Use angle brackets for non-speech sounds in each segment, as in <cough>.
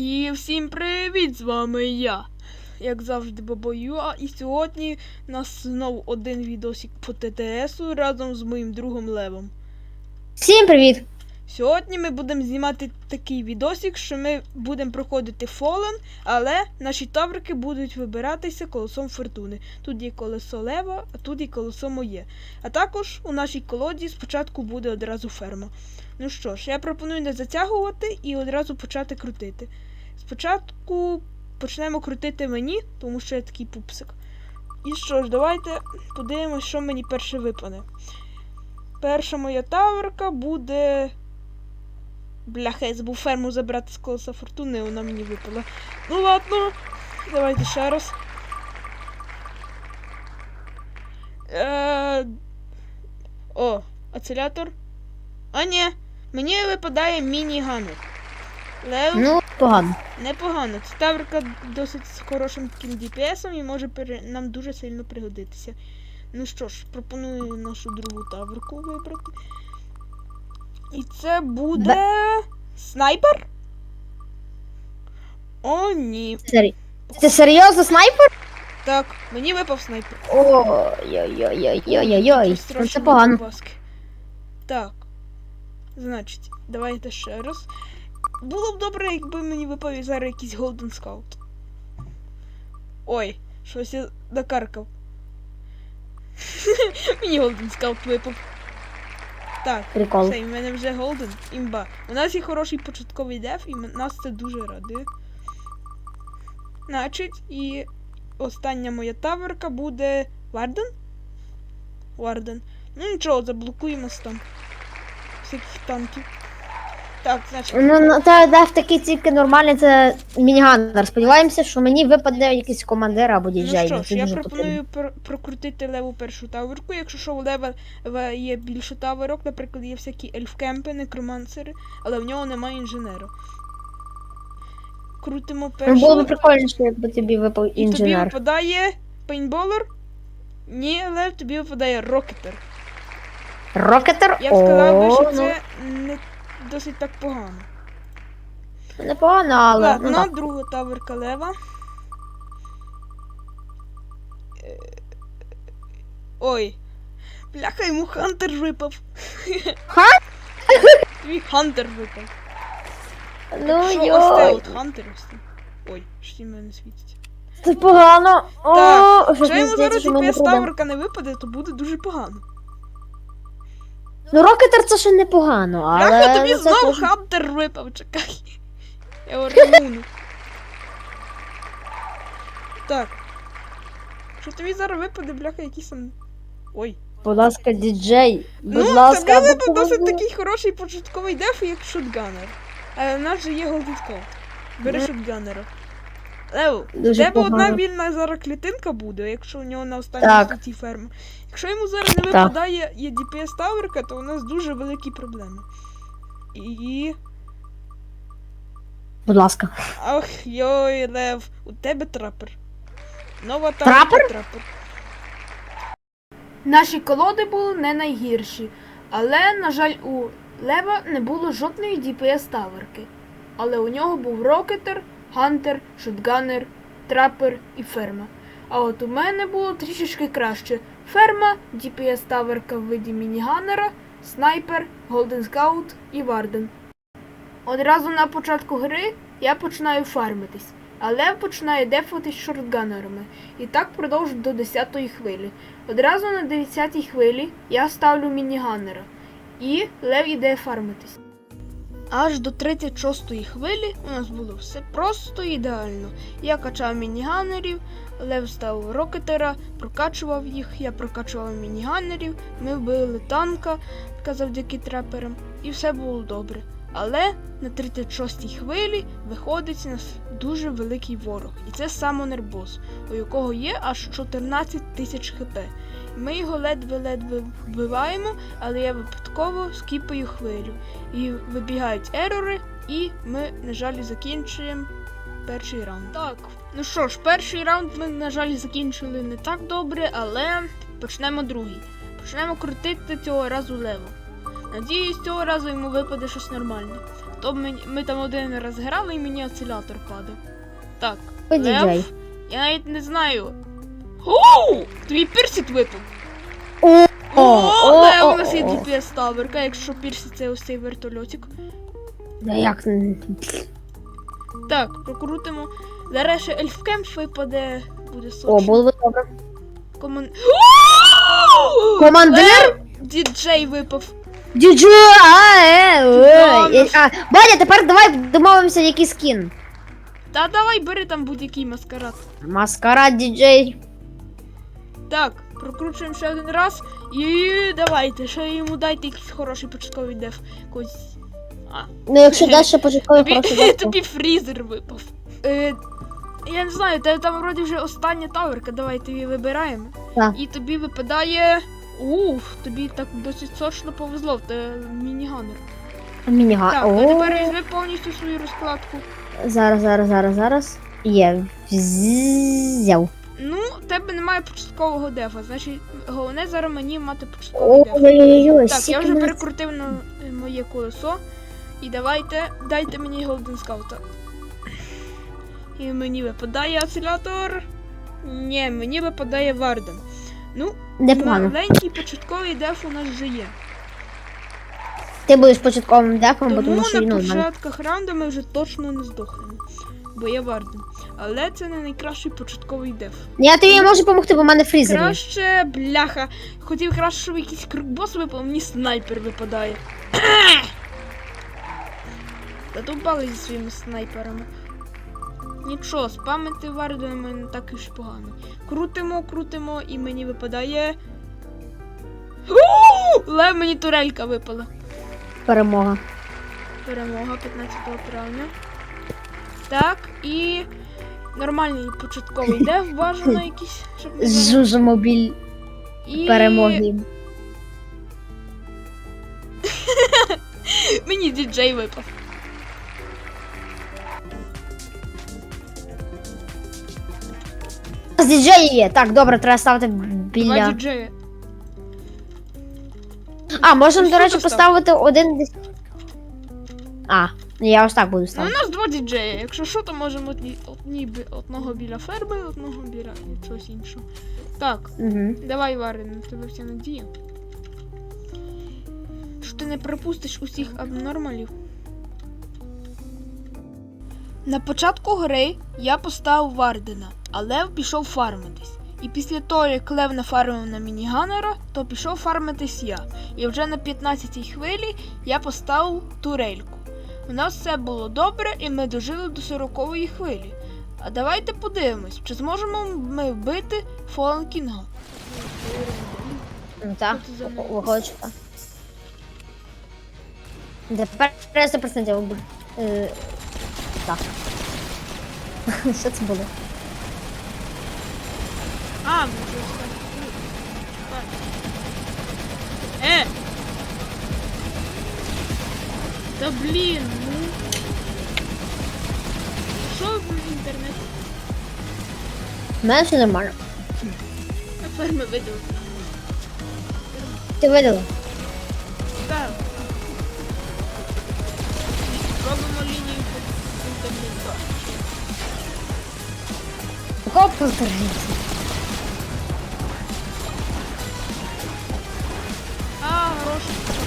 І всім привіт! З вами я, як завжди, Бабоюа. І сьогодні у нас знову один відосик по ТТСу разом з моїм другом Левом. Всім привіт! Сьогодні ми будемо знімати такий відосик, що ми будемо проходити Фолен, але наші таврики будуть вибиратися колесом фортуни. Тут є колесо лева, а тут є колесо моє. А також у нашій колоді спочатку буде одразу ферма. Ну що ж, я пропоную не затягувати і одразу почати крутити. Спочатку почнемо крутити мені, тому що я такий пупсик. І що ж, давайте подивимось, що мені перше випане. Перша моя таверка буде. Бляха, я забув ферму забрати з колеса фортуни, вона мені випала. Ну ладно, давайте ще раз. Е... О, ацелятор. А ні, мені випадає міні-ганер. Лев, Ну, погано. непогано. Ця таверка досить з хорошим таким DPS і може пере... нам дуже сильно пригодитися. Ну що ж, пропоную нашу другу таверку вибрати. І це буде. Снайпер? О, ні. Сері... Ти серйозно снайпер? Так, мені випав снайпер. Ой-ой-ой-ой-ой-ой. Щось Ну, Це погано. Так. Значить, давайте ще раз. Було б добре, якби мені випав зараз якийсь Golden Scout. Ой, щось я докаркав. <laughs> мені Golden Scout випав. Так, Прикол. все, і в мене вже Golden, імба. У нас є хороший початковий деф, і нас це дуже радує. Значить, і остання моя таверка буде. Варден? Варден. Ну нічого, заблокуємось там. Всяких танків. Так, значить. Ну, ну та дав такий тільки нормальний, це мініганер. Сподіваємося, що мені випаде якийсь командир або Ну діджей. що ж, я пропоную пр- прокрутити леву першу таверку. Якщо що у лева є більше таверок, наприклад, є всякі ельфкемпи, некромансери, але в нього немає інженера. Крутимо потрібно. Ну, було б першу. прикольніше, якби тобі випав І тобі інженер. випадає пейнтболер? Ні, Лев, тобі випадає рокетер. Рокетер? Я б сказав би, що О, ну, це не досить так погано. Непогано, але. Ладно, Ну, так. друга таверка лева. Е, Ой. Бляха, йому Хантер випав. Ха? Твій Хантер випав. Ну, Що йой. остеот Хантер ось. Ой, що в мене світить. Це погано. О, Так, Якщо йому зараз не таверка не випаде, то буде дуже погано. Ну, рокетер це ще непогано, але. Бляха, тобі це знову теж- Хантер випав, чекай. Я його. Так. Що тобі зараз випаде, бляха, якийсь там. Ой. Будь ласка, діджей. Будь ну, ласка, тобі випав досить такий хороший початковий деф, як шотганер. А в нас же є Golden Бери шотганера. Лео, Дуже тебе одна вільна зараз клітинка буде, якщо у нього на останній Так. ферма. Якщо йому зараз не Так. випадає є DPS таверка, то у нас дуже великі проблеми. І. Будь ласка. Ах, йой, Лев, у тебе трапер. Нова Трапер? трапер. Наші колоди були не найгірші, але, на жаль, у Лева не було жодної DPS таверки. Але у нього був рокетер, гантер, шотганер, трапер і ферма. А от у мене було трішечки краще. Ферма, DPS таверка в виді мініганера, снайпер, голден скаут і варден. Одразу на початку гри я починаю фармитись, а Лев починає дефатись шортганерами. І так продовжує до 10-ї хвилі. Одразу на 10-й хвилі я ставлю мініганера. І Лев іде фармитись. Аж до 36-ї хвилі у нас було все просто ідеально. Я качав мініганерів, Лев ставив рокетера, прокачував їх, я прокачував мініганерів, ми вбили танка завдяки треперам, і все було добре. Але на 36-й хвилі виходить нас дуже великий ворог, і це самонер бос, у якого є аж 14 тисяч хп. Ми його ледве-ледве вбиваємо, але я випадково скіпаю хвилю. І вибігають ерори, і ми, на жаль, закінчуємо перший раунд. Так, ну що ж, перший раунд ми, на жаль, закінчили не так добре, але почнемо другий. Почнемо крутити цього разу лево. Надіюсь, цього разу йому випаде щось нормальне. то ми, ми там один раз грали і мені осцилятор падав. Так. Лев, я навіть не знаю. Оу! Твій пірсіт випав. О, О, о, о, у нас є о. GPS таверка, якщо пірсіт це ось цей вертольотик. Да як? Так, прокрутимо. Зараз ще ельфкемп випаде, буде О, сочно. було б добре. Коман... Командир? Лев, Діджей випав. Діджей! А, е, е, е, Бодя, тепер давай домовимося, який скін. Та давай бери там будь-який маскарад. Маскарад діджей. Так, прокручуємо ще один раз. І давайте, ще йому дайте якийсь хороший початковий деф. Якось. А, Ну, якщо <laughs> далі початковий тобі, то- тобі фрізер випав. Е, я не знаю, та там вроді вже остання таверка, давай тобі вибираємо. Так. І тобі випадає. Уф, тобі так досить точно повезло, в тебе мініганер. Мініга. Так, а О, тепер візьми повністю свою розкладку. Зараз, зараз, зараз, зараз. Є. Взяв. Ну, в тебе немає початкового дефа, значить, головне зараз мені мати початковий деф. Ой-ой-ой, Так, я вже перекрутив на е, моє колесо. І давайте, дайте мені Голден Скаута. І мені випадає осцилятор. Ні, мені випадає Варден. Ну, маленький початковий деф у нас вже є. Ти будеш початковим дефом, бо Тому що на початках раунду ми вже точно не здохнемо. Бо є Варден. Але це не найкращий початковий деф. Я тобі можу допомогти, бо в мене фрізер. є. Краще, бляха. Хотів краще, щоб якийсь крикбос випав, мені снайпер випадає. <clears throat> Задовбали зі своїми снайперами. Нічого, спамити варденами не так і ж погано. Крутимо, крутимо, і мені випадає. У! Лев мені турелька випала. Перемога. Перемога 15 травня. Так, і нормальний початковий деф бажано <laughs> якийсь, щоб не І... перемоги. <laughs> Мені діджей випав. З діджеї є. Так, добре, треба ставити Два біля. діджеї. А, можемо, Ось до речі, сюди поставити один десь. А, я ось так буду Ну, у ставити. нас два діджеї. Якщо що, то можемо одні, одні, бі- одного біля ферми, одного біля чогось іншого. Так, Угу. давай, Варен, на тебе вся надія. Що ти не пропустиш усіх абнормалів. На початку гри я поставив Вардена, а Лев пішов фармитись. І після того, як Лев нафармив на мініганера, то пішов фармитись я. І вже на 15-й хвилі я поставив турельку. У нас все було добре, і ми дожили до 40-ї хвилі. А давайте подивимось, чи зможемо ми вбити Фолан Кінга. Ну так, виходить, так. Тепер 100% буде. Е, Так. <laughs> Що це було? А, ми вже. Е! Та блін, ну. Що в інтернет? У мене все нормально. На ферми видали. Ти видала? Так. Робимо лінію інтернету. Такого повторюється. А, гроші.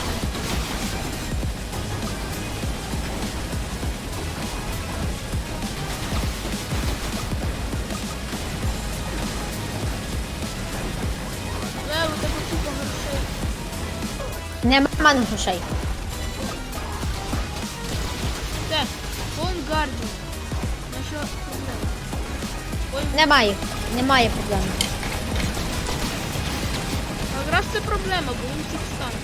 Нема в мене грошей. Де? Фон Гардіо. Наша проблема. Ой, Немає. Немає проблем. якраз це проблема, бо він всіх стане.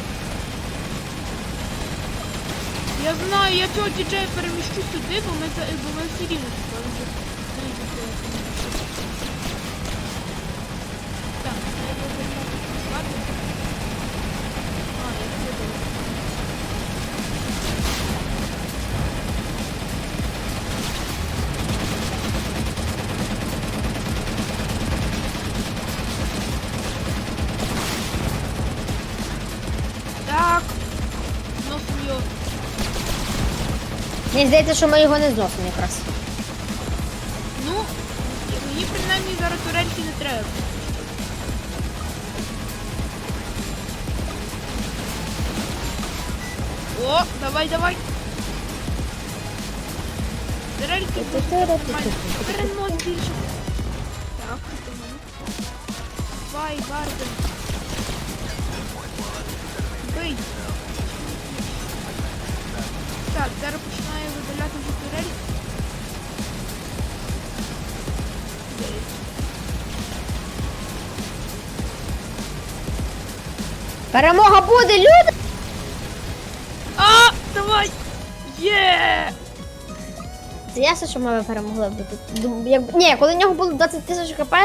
Я знаю, я цього діджея переміщу сюди, бо ми, за- бо ми всі рівно сюди. Мені здається, що ми його не зносимо якраз. Ну, мені принаймні зараз турельки не треба. О, давай, давай. Турельки нормально. Перенос більше. Так. Давай, Барден. Бий. Так, зараз Перемога буде, люди! А, давай! Є! Це ясно, що ми перемогли. Дум- як- Ні, коли в нього було 20 тисяч хп,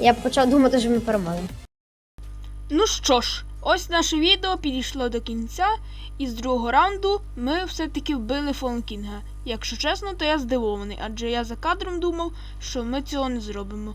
я почав думати, що ми перемогли. Ну що ж, ось наше відео підійшло до кінця, і з другого раунду ми все-таки вбили Фонкінга. Якщо чесно, то я здивований, адже я за кадром думав, що ми цього не зробимо.